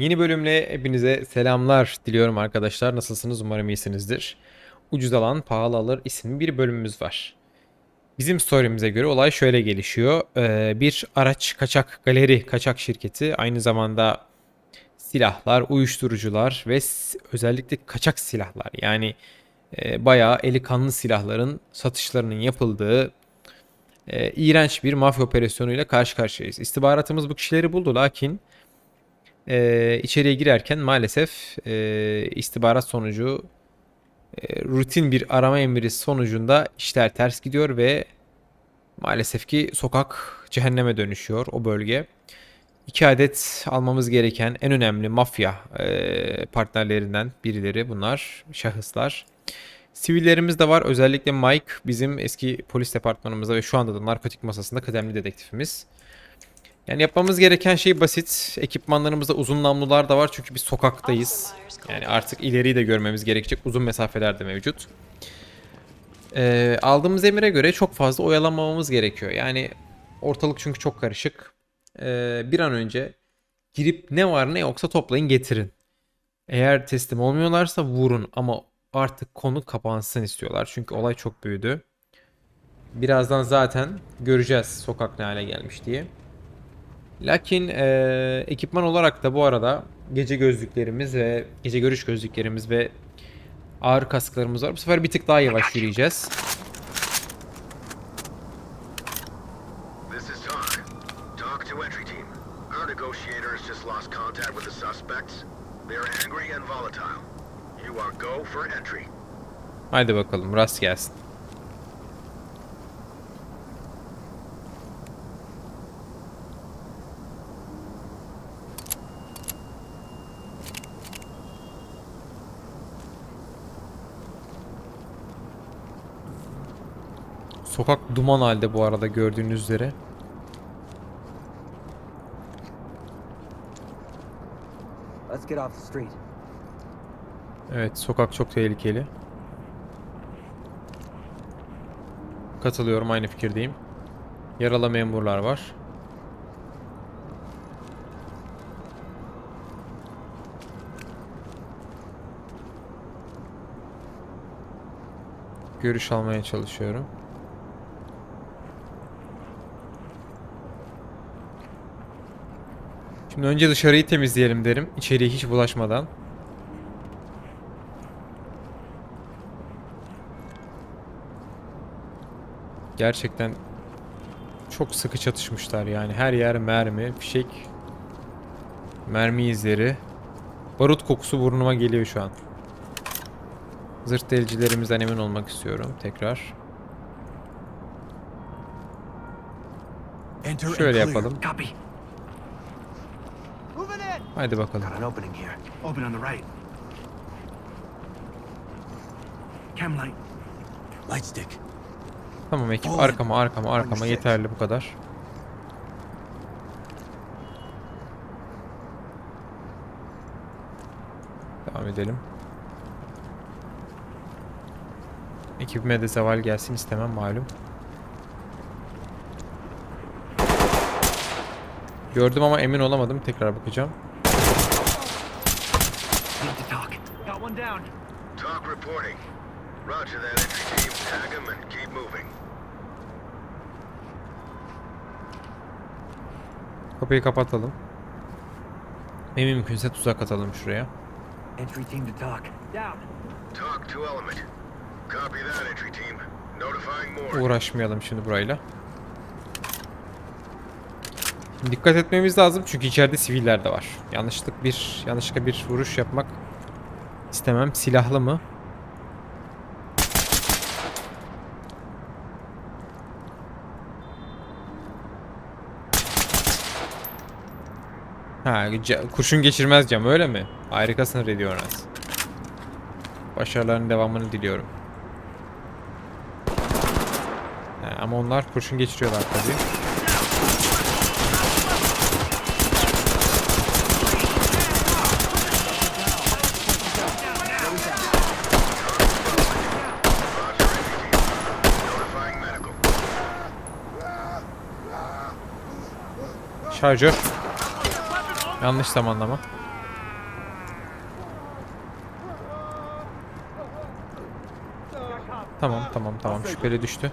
Yeni bölümle hepinize selamlar diliyorum arkadaşlar. Nasılsınız? Umarım iyisinizdir. Ucuz alan pahalı alır isimli bir bölümümüz var. Bizim story'mize göre olay şöyle gelişiyor. Ee, bir araç kaçak galeri kaçak şirketi aynı zamanda silahlar, uyuşturucular ve özellikle kaçak silahlar yani e, bayağı eli kanlı silahların satışlarının yapıldığı e, iğrenç bir mafya operasyonuyla karşı karşıyayız. İstihbaratımız bu kişileri buldu lakin e, içeriye girerken maalesef e, istihbarat sonucu e, rutin bir arama emri sonucunda işler ters gidiyor ve maalesef ki sokak cehenneme dönüşüyor o bölge. İki adet almamız gereken en önemli mafya e, partnerlerinden birileri bunlar, şahıslar. Sivillerimiz de var. Özellikle Mike bizim eski polis departmanımızda ve şu anda da narkotik masasında kıdemli dedektifimiz. Yani yapmamız gereken şey basit. Ekipmanlarımızda uzun namlular da var çünkü biz sokaktayız. Yani artık ileriyi de görmemiz gerekecek. Uzun mesafeler de mevcut. Ee, aldığımız emire göre çok fazla oyalanmamamız gerekiyor. Yani ortalık çünkü çok karışık. Ee, bir an önce girip ne var ne yoksa toplayın getirin. Eğer teslim olmuyorlarsa vurun ama artık konu kapansın istiyorlar. Çünkü olay çok büyüdü. Birazdan zaten göreceğiz sokak ne hale gelmiş diye. Lakin eee, ekipman olarak da bu arada gece gözlüklerimiz ve gece görüş gözlüklerimiz ve ağır kasklarımız var. Bu sefer bir tık daha yavaş yürüyeceğiz. This is Talk. Talk to entry team. Our negotiators just lost contact with the suspects. They're angry and volatile. You are go for entry. Haydi bakalım rast gelsin. Sokak duman halde bu arada gördüğünüz üzere. Let's get off the street. Evet, sokak çok tehlikeli. Katılıyorum, aynı fikirdeyim. Yaralı memurlar var. Görüş almaya çalışıyorum. Şimdi önce dışarıyı temizleyelim derim. İçeriye hiç bulaşmadan. Gerçekten çok sıkı çatışmışlar yani. Her yer mermi, fişek, mermi izleri. Barut kokusu burnuma geliyor şu an. Zırt delicilerimizden emin olmak istiyorum tekrar. Şöyle yapalım. Haydi bakalım. Got an opening here. Open on the right. Chem light. Light stick. Tamam ekip arkama arkama arkama yeterli bu kadar. Devam edelim. Ekibime de zeval gelsin istemem malum. Gördüm ama emin olamadım. Tekrar bakacağım. Need to talk. Got one down. Talk reporting. Roger that entry team. Tag them and keep moving. Kapıyı kapatalım. En mümkünse tuzak atalım şuraya. Entry team to talk. Down. Talk to element. Copy that entry team. Notifying more. Uğraşmayalım şimdi burayla. Şimdi dikkat etmemiz lazım çünkü içeride siviller de var. Yanlışlık bir yanlışlıkla bir vuruş yapmak istemem. Silahlı mı? Ha, kurşun geçirmez cam öyle mi? Harikasın Redionas. Başarıların devamını diliyorum. Ha, ama onlar kurşun geçiriyorlar tabii. Şarjör. Yanlış zamanlama. Tamam tamam tamam şüpheli düştü.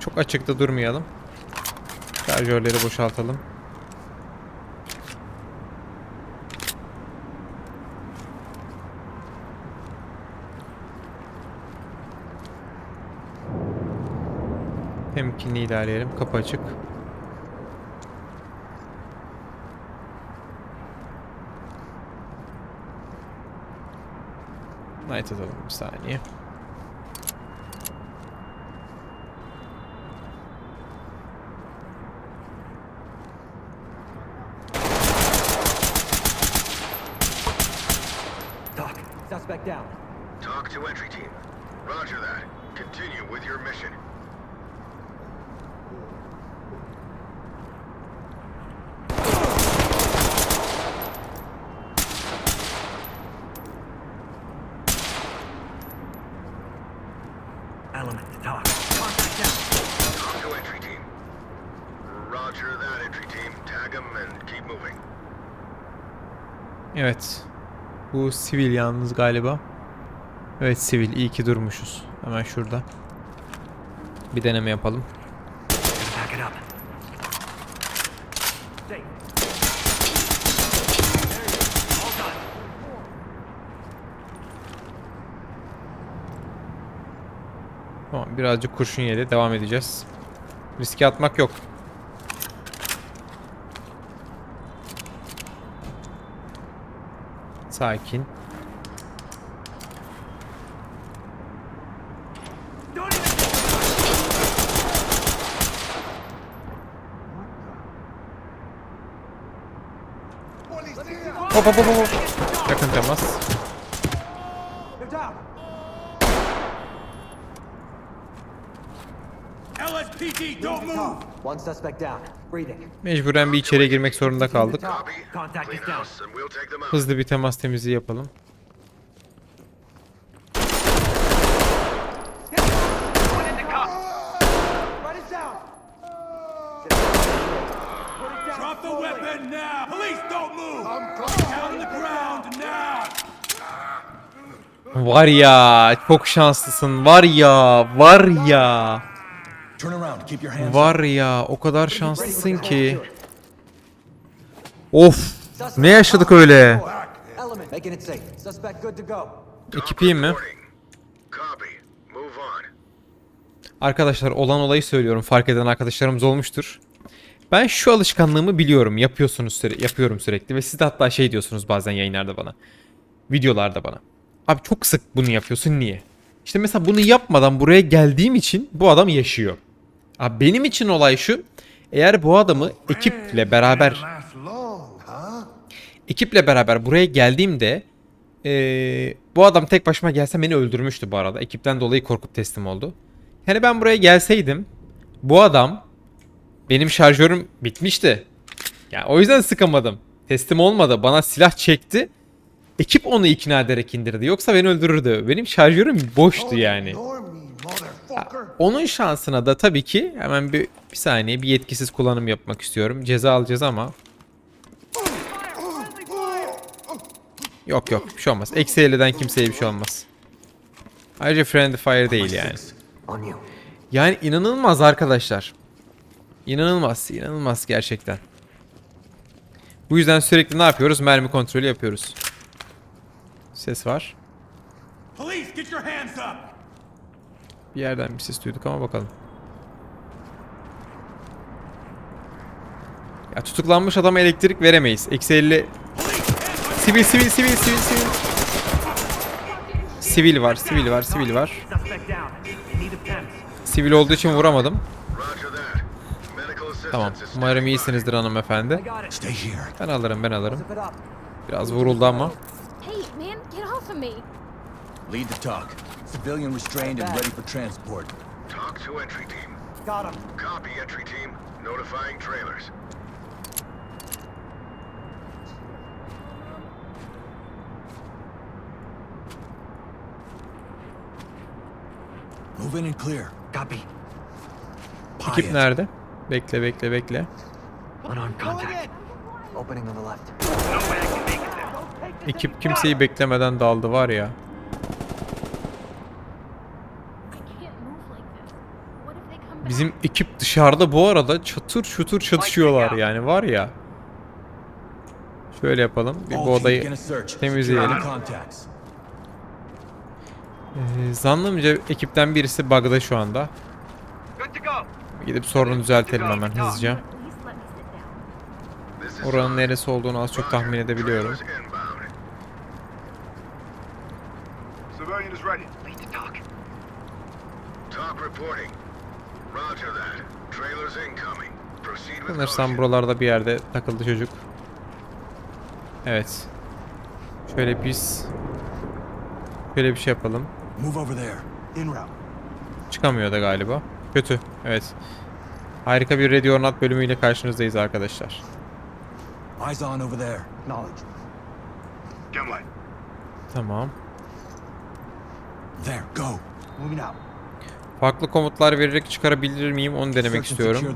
Çok açıkta durmayalım. Şarjörleri boşaltalım. Temkinli ilerleyelim. Kapı açık. Night atalım bir saniye. Doc, suspect down. Talk to entry team. Roger that. Continue with your mission. Element to talk. Contact down. Talk to entry team. Roger that, entry team. Tag them and keep moving. Evet. Bu sivil yalnız galiba. Evet sivil. İyi ki durmuşuz. Hemen şurada. Bir deneme yapalım. Tamam birazcık kurşun yedi. Devam edeceğiz. Riske atmak yok. Sakin. Hop, hop, hop, hop. Der kommt der Mast. Mecburen bir içeriye girmek zorunda kaldık. Hızlı bir temas temizliği yapalım. Var ya çok şanslısın. Var ya. Var ya. Var ya. O kadar şanslısın ki. Of. Ne yaşadık öyle? Element. Making it safe. Suspect good to go. Ekipiyim mi? Reporting. Copy. Move on. Arkadaşlar olan olayı söylüyorum. Fark eden arkadaşlarımız olmuştur. Ben şu alışkanlığımı biliyorum. Yapıyorsunuz süre yapıyorum sürekli ve siz de hatta şey diyorsunuz bazen yayınlarda bana. Videolarda bana. Abi çok sık bunu yapıyorsun niye? İşte mesela bunu yapmadan buraya geldiğim için bu adam yaşıyor. Abi benim için olay şu. Eğer bu adamı ekiple beraber ekiple beraber buraya geldiğimde eee, bu adam tek başıma gelse beni öldürmüştü bu arada. Ekipten dolayı korkup teslim oldu. Yani ben buraya gelseydim bu adam benim şarjörüm bitmişti. Yani o yüzden sıkamadım. Teslim olmadı. Bana silah çekti. Ekip onu ikna ederek indirdi. Yoksa beni öldürürdü. Benim şarjörüm boştu yani. Onun şansına da tabii ki hemen bir, bir saniye bir yetkisiz kullanım yapmak istiyorum. Ceza alacağız ama. Yok yok bir şey olmaz. Eksi 50'den kimseye bir şey olmaz. Ayrıca friendly fire değil yani. Yani inanılmaz arkadaşlar. İnanılmaz, inanılmaz gerçekten. Bu yüzden sürekli ne yapıyoruz? Mermi kontrolü yapıyoruz. Ses var. Police, get your hands up. Bir yerden bir ses duyduk ama bakalım. Ya tutuklanmış adama elektrik veremeyiz. Eksi 50. Sivil, sivil, sivil, sivil, sivil. Sivil var, sivil var, sivil var. Sivil olduğu için vuramadım. Tamam. Umarım iyisinizdir hanımefendi. Ben alırım, ben alırım. Biraz vuruldu ama. Civilian restrained and ready for transport. Talk to entry team. Got him. Copy entry team. Notifying trailers. Move in and clear. Copy. Ekip nerede? Bekle, bekle, bekle. Unarmed contact. Opening on the left. No way I can make it there. Ekip kimseyi beklemeden daldı var ya. I can't move like this. What if they come back? Bizim ekip dışarıda bu arada çatır çutur çatışıyorlar yani var ya. Şöyle yapalım. Bir bu odayı temizleyelim. Ee, zannımca ekipten birisi bug'da şu anda. Gidip sorunu düzeltelim hemen hızlıca. Oranın neresi olduğunu az çok tahmin edebiliyorum. Civilian is ready. Talk reporting. Sanırsam buralarda bir yerde takıldı çocuk. Evet. Şöyle biz şöyle bir şey yapalım. Move over there. In route. Çıkamıyor da galiba. Kötü. Evet. Harika bir Radio or Not bölümüyle karşınızdayız arkadaşlar. Eyes on over there. Knowledge. Gemlight. Tamam. There, go. Moving out. Farklı komutlar vererek çıkarabilir miyim onu denemek istiyorum.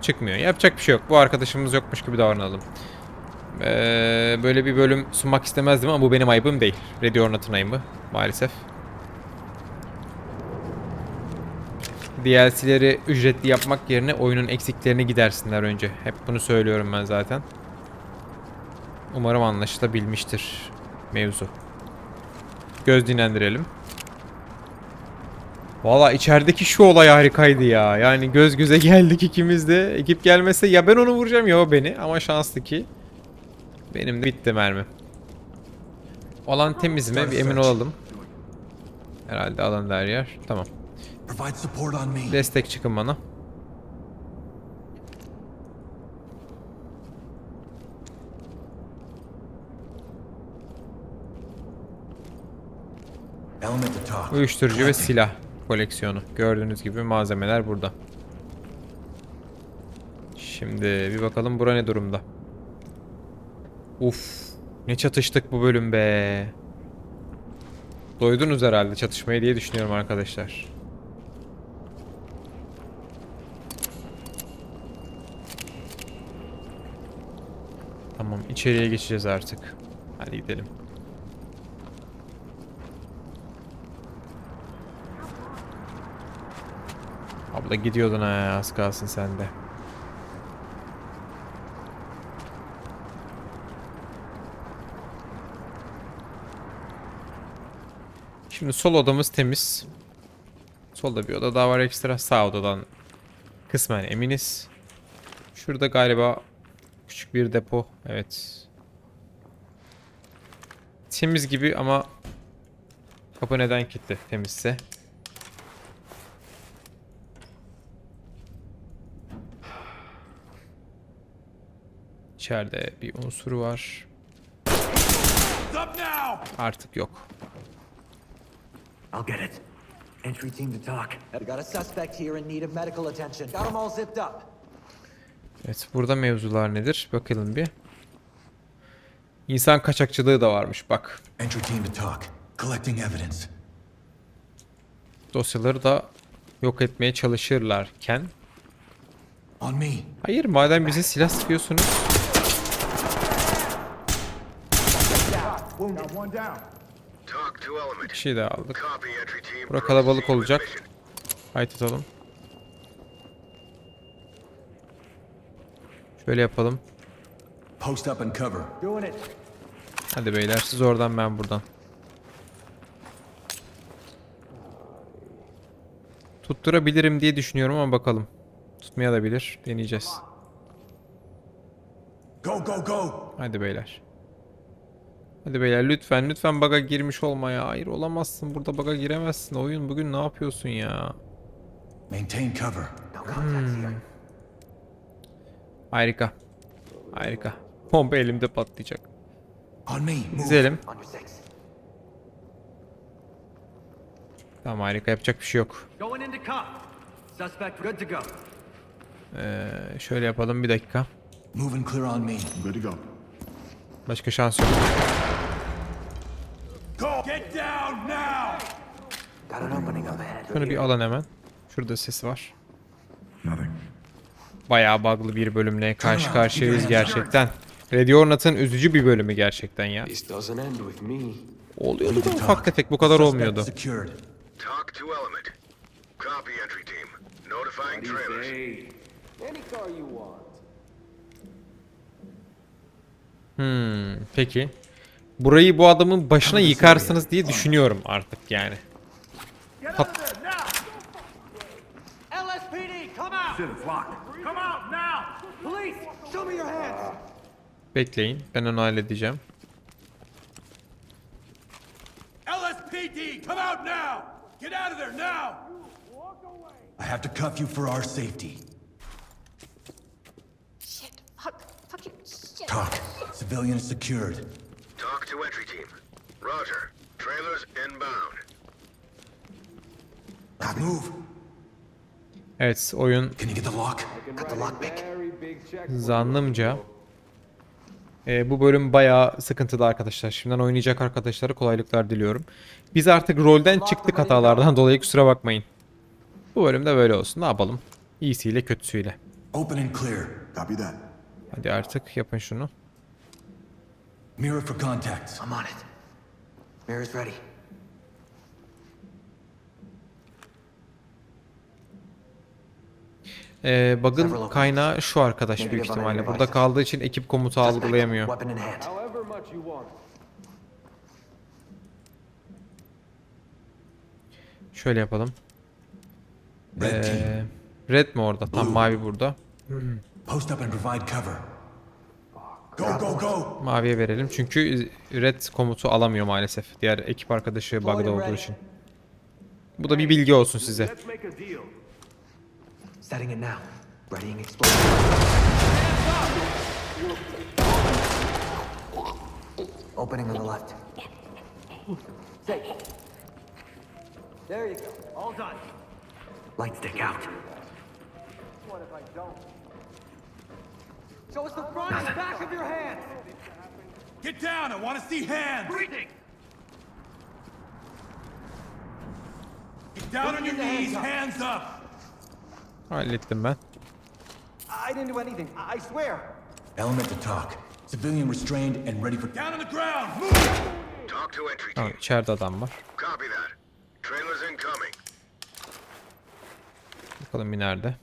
Çıkmıyor. Yapacak bir şey yok. Bu arkadaşımız yokmuş gibi davranalım. Ee, böyle bir bölüm sunmak istemezdim ama bu benim ayıbım değil. Radio or Not'un ayıbı maalesef. DLC'leri ücretli yapmak yerine oyunun eksiklerini gidersinler önce. Hep bunu söylüyorum ben zaten. Umarım anlaşılabilmiştir mevzu. Göz dinlendirelim. Valla içerideki şu olay harikaydı ya. Yani göz göze geldik ikimiz de. Ekip gelmese ya ben onu vuracağım ya o beni. Ama şanslı ki benim de bitti mermi. Olan temiz mi? Bir emin olalım. Herhalde alan her yer. Tamam. Destek çıkın bana. Uyuşturucu ve silah koleksiyonu. Gördüğünüz gibi malzemeler burada. Şimdi bir bakalım bura ne durumda. Uf, ne çatıştık bu bölüm be. Doydunuz herhalde çatışmayı diye düşünüyorum arkadaşlar. Tamam içeriye geçeceğiz artık. Hadi gidelim. Abla gidiyordun ha az kalsın sende. Şimdi sol odamız temiz. Solda bir oda daha var ekstra. Sağ odadan kısmen eminiz. Şurada galiba küçük bir depo. Evet. Temiz gibi ama kapı neden kilitli temizse. İçeride bir unsuru var. Artık yok. I'll get it. Entry team to talk. I've got a suspect here in need of medical attention. Got them all zipped up. Evet burada mevzular nedir? Bakalım bir. İnsan kaçakçılığı da varmış bak. Entry team to talk. Collecting evidence. Dosyaları da yok etmeye çalışırlarken. On me. Hayır madem bize silah sıkıyorsunuz. Got one down. Talk to element. Bir şey daha aldık. Copy entry team. Bura kalabalık olacak. Haydi tutalım. Şöyle yapalım. Post up and cover. Doing it. Hadi beyler siz oradan ben buradan. Tutturabilirim diye düşünüyorum ama bakalım. Tutmaya da bilir. Deneyeceğiz. Go, go, go. Hadi beyler. Hadi beyler lütfen lütfen baga girmiş olma ya. Hayır olamazsın burada baga giremezsin. Oyun bugün ne yapıyorsun ya? Maintain cover. Here. Harika. Harika. Bomba elimde patlayacak. Six. Tamam harika yapacak bir şey yok. Ee, şöyle yapalım bir dakika. Başka şans yok. Şunu bir alın hemen. Şurada ses var. Nothing. Bayağı bug'lı bir bölümle karşı karşıyayız gerçekten. Ready or Not'ın üzücü bir bölümü gerçekten ya. Oluyordu da ufak tefek bu kadar olmuyordu. Hmm, peki. Burayı bu adamın başına yıkarsınız diye düşünüyorum artık yani. LSPD, come out! Shit, it's locked. Come out now! Police, show me your hands! Bekleyin. Ben onu halledeceğim. LSPD, come out now! Get out of there now! I have to cuff you for our safety. Shit. Fuck. Fucking shit. Talk. Civilian secured. Talk to entry team. Roger. Trailers inbound. Move. Evet oyun Can you get the lock? Got the lockpick. zannımca e, bu bölüm bayağı sıkıntılı arkadaşlar. Şimdiden oynayacak arkadaşlara kolaylıklar diliyorum. Biz artık rolden çıktık hatalardan dolayı kusura bakmayın. Bu bölümde böyle olsun. Ne yapalım? İyisiyle kötüsüyle. Open and clear. Copy that. Hadi artık yapın şunu. Mirror for contacts. I'm on it. Mirror's ready. Ee, bug'ın kaynağı şu arkadaş büyük ihtimalle. Burada kaldığı için ekip komutu algılayamıyor. Şöyle yapalım. Ee, red mi orada? Tam mavi burada. Maviye verelim çünkü red komutu alamıyor maalesef. Diğer ekip arkadaşı bug'da olduğu için. Bu da bir bilgi olsun size. Setting it now. Readying explosive. Opening on the left. Safe. There you go. All done. Light stick out. What if I don't? Show us the front and back of your hands. Get down! I want to see hands! Breathing! Get down on your knees, hands up! Hallettim ben. I didn't do anything. I swear. Element to talk. Civilian restrained and ready for... Down on the ground! Move! Talk to entry team. Tamam içeride adam var. Copy that. Trailers incoming. Bakalım bir nerede.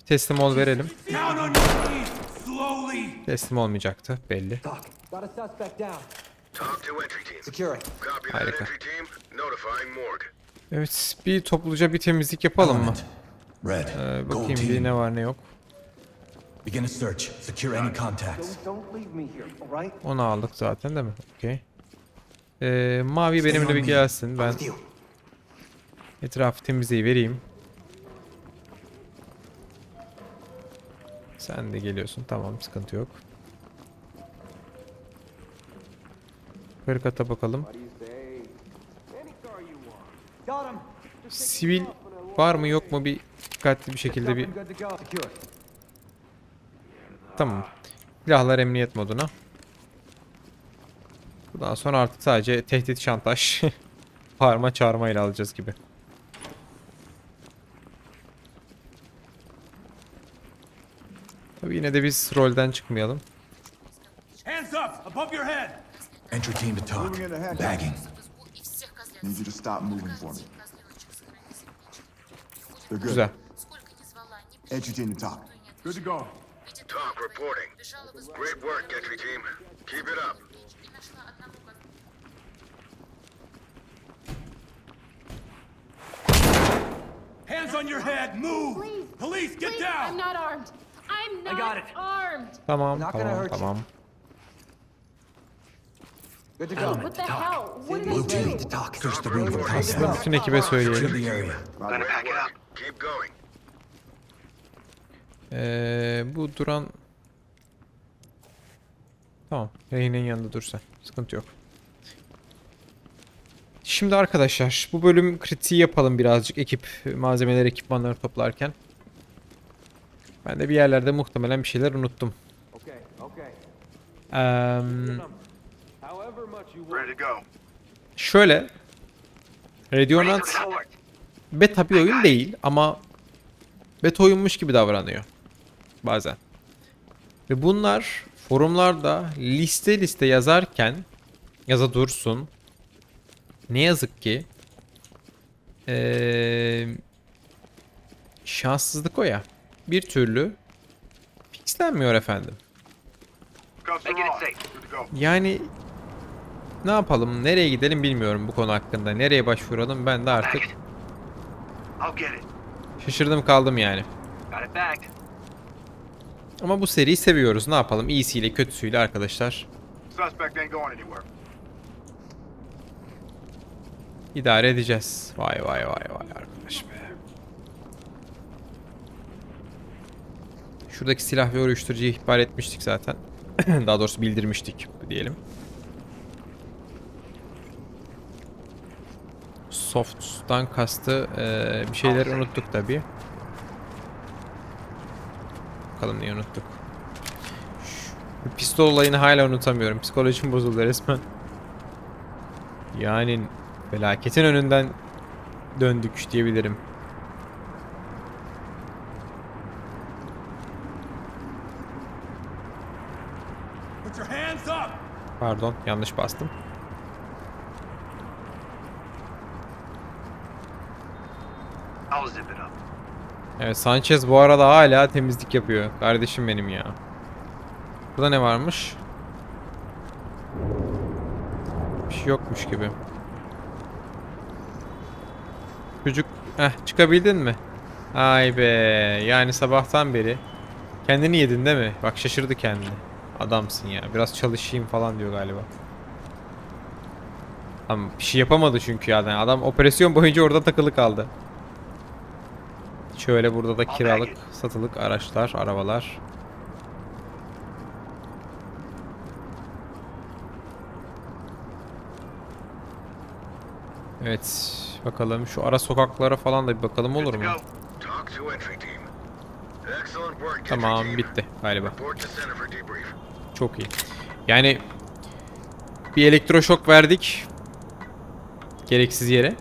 Bir teslim ol verelim. Down on your knees! Slowly! Teslim olmayacaktı belli. Talk. Got a suspect down. Talk to entry team. Securing. Copy that Harika. Evet bir topluca bir temizlik yapalım mı? Red. Ee, bakayım bir ne var ne yok. Begin a search. Secure any contacts. Onu aldık zaten değil mi? Okey. Ee, mavi benimle bir gelsin. Ben etrafı temizleyi vereyim. Sen de geliyorsun. Tamam sıkıntı yok. Yukarı kata bakalım. Got him. Sivil var mı yok mu bir dikkatli bir şekilde bir. Tamam. Silahlar emniyet moduna. Bundan sonra artık sadece tehdit şantaj. Parma çağırma ile alacağız gibi. Tabii yine de biz rolden çıkmayalım. Hands up! Above your head! Entry team to talk. Bagging. Need you to stop moving for me. Güzel. Team talk. Good to go. Talk reporting. Great work, entry team. Keep it up. Hands on your head! Move! Please. Police, get Please, down! I'm not armed. I'm not got it. armed. Tamam Not tamam tamam. Good to go. What the hell? What did Blue I team do? to talk. Search the room for contacts. bütün ekibe Secure söyleyelim. the area. Gonna pack it up. Keep going. Ee, bu duran... Tamam. Rehine'nin yanında dursa. Sıkıntı yok. Şimdi arkadaşlar bu bölüm kritiği yapalım birazcık ekip malzemeleri ekipmanları toplarken. Ben de bir yerlerde muhtemelen bir şeyler unuttum. Okay, okay. Eee, However much you want. Ready to go. şöyle Radionauts beta bir oyun değil ama beta oyunmuş gibi davranıyor. bazen. Ve bunlar forumlarda liste liste yazarken yaza dursun. Ne yazık ki ee, şanssızlık o ya. Bir türlü fixlenmiyor efendim. Yani ne yapalım, nereye gidelim bilmiyorum bu konu hakkında. Nereye başvuralım ben de artık I'll get it. şaşırdım kaldım yani. Got it back. Ama bu seriyi seviyoruz. Ne yapalım? İyisiyle kötüsüyle arkadaşlar. Suspect ain't going anywhere. idare edeceğiz. Vay vay vay vay arkadaş be. Şuradaki silah ve uyuşturucuyu ihbar etmiştik zaten. Daha doğrusu bildirmiştik diyelim. Soft'tan kastı eee, bir şeyler unuttuk tabi. Bakalım neyi unuttuk. Şu pistol olayını hala unutamıyorum. Psikolojim bozuldu resmen. Yani felaketin önünden döndük diyebilirim. Pardon yanlış bastım. I'll zip it up. Evet Sanchez bu arada hala temizlik yapıyor. Kardeşim benim ya. Burada ne varmış? Bir şey yokmuş gibi. Çocuk Heh, çıkabildin mi? Ay be yani sabahtan beri kendini yedin değil mi? Bak şaşırdı kendini. Adamsın ya. Biraz çalışayım falan diyor galiba. Ama bir şey yapamadı çünkü yani. Adam operasyon boyunca orada takılı kaldı. Şöyle burada da kiralık, satılık araçlar, arabalar. Evet, bakalım şu ara sokaklara falan da bir bakalım olur mu? Tamam, bitti galiba. Çok iyi. Yani bir elektroşok verdik. Gereksiz yere.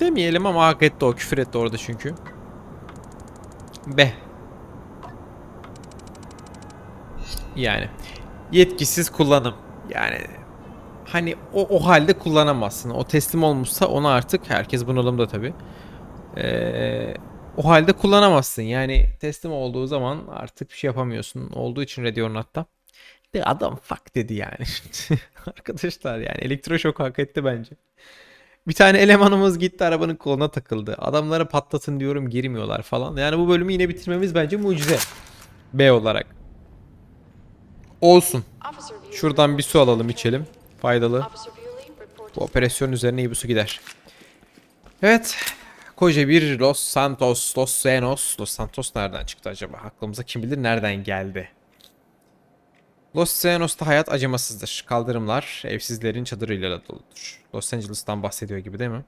Demeyelim ama hak etti o. Küfür etti orada çünkü. Be. Yani. Yetkisiz kullanım. Yani hani o, o halde kullanamazsın. O teslim olmuşsa onu artık herkes bunalımda tabi. o halde kullanamazsın. Yani teslim olduğu zaman artık bir şey yapamıyorsun. Olduğu için Ready or Not'ta. De adam fuck dedi yani. Arkadaşlar yani elektroşok hak etti bence. Bir tane elemanımız gitti arabanın koluna takıldı. Adamlara patlatın diyorum girmiyorlar falan. Yani bu bölümü yine bitirmemiz bence mucize. B olarak. Olsun. Şuradan bir su alalım içelim. Faydalı. Bu operasyon üzerine iyi bir su gider. Evet. Koca bir Los Santos, Los Senos. Los Santos nereden çıktı acaba? Aklımıza kim bilir nereden geldi? Los Senos'ta hayat acımasızdır. Kaldırımlar evsizlerin çadırıyla doludur. Los Angeles'tan bahsediyor gibi değil mi?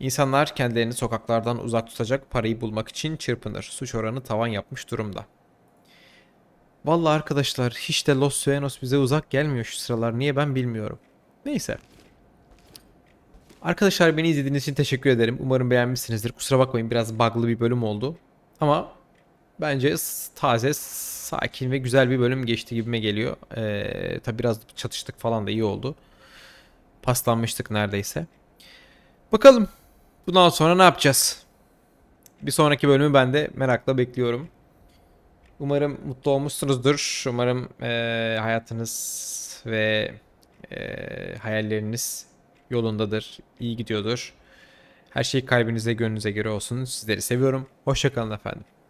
İnsanlar kendilerini sokaklardan uzak tutacak parayı bulmak için çırpınır. Suç oranı tavan yapmış durumda. Vallahi arkadaşlar hiç de Los Suenos bize uzak gelmiyor şu sıralar. Niye ben bilmiyorum. Neyse. Arkadaşlar beni izlediğiniz için teşekkür ederim. Umarım beğenmişsinizdir. Kusura bakmayın biraz bug'lı bir bölüm oldu. Ama bence taze, sakin ve güzel bir bölüm geçti gibime geliyor. Ee, tabi biraz çatıştık falan da iyi oldu. Paslanmıştık neredeyse. Bakalım bundan sonra ne yapacağız? Bir sonraki bölümü ben de merakla bekliyorum. Umarım mutlu olmuşsunuzdur. Umarım eee, hayatınız ve eee, hayalleriniz yolundadır, iyi gidiyordur. Her şey kalbinize, gönlünüze göre olsun. Sizleri seviyorum. Hoşçakalın efendim.